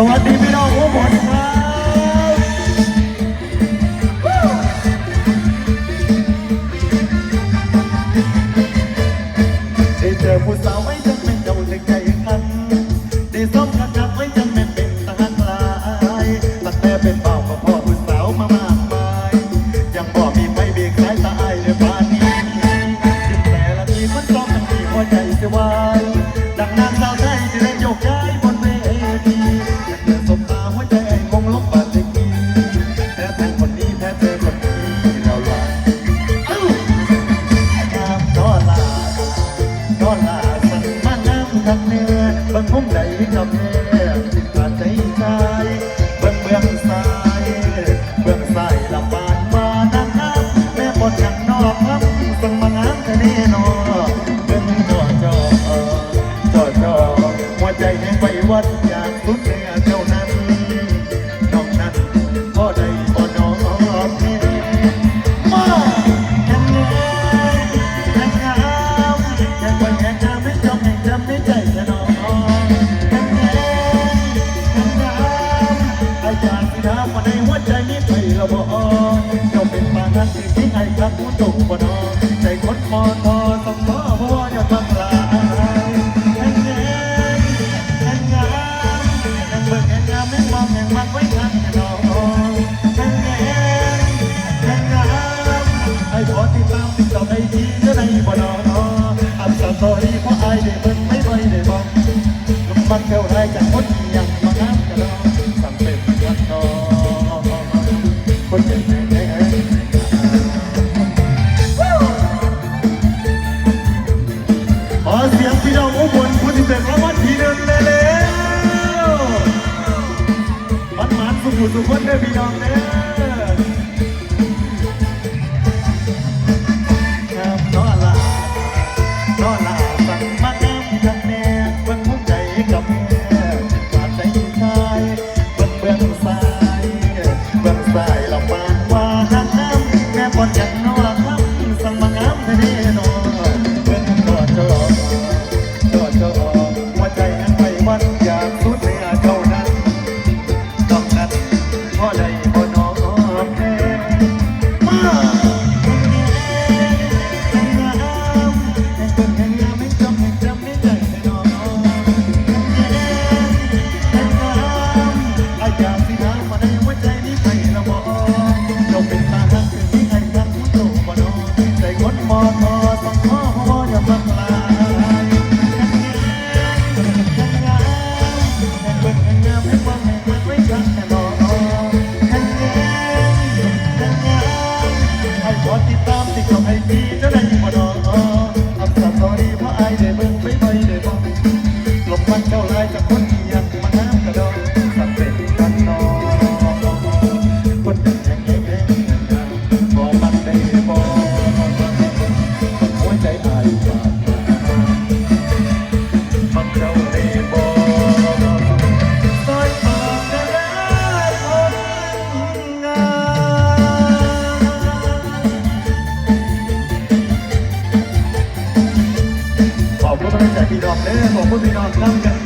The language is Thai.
Oh, I think. อลาสังมาน้ำกันเนื้อบางมุมใดกับแม่ติดขาดใจใจเบื้องเบื้องซ้ายเบื้องซ้ายลำบานมาดังน้ำแม่ปอดอย่งนอกครับสังมางามทะเลนอเบื้ออจอจอจอหัวใจแห้งไปวัดอยากสุดเถามมาในหัวใจนี้คปละบอกเจ้าเป็นปานั้นที่ไอ้ครับผู้จงบ่นอ ผู้สุขเด้อพี่น้องเด้อครอนละนอนละ พี่น้องเด้อขอบคุณพี่น้องนำกัน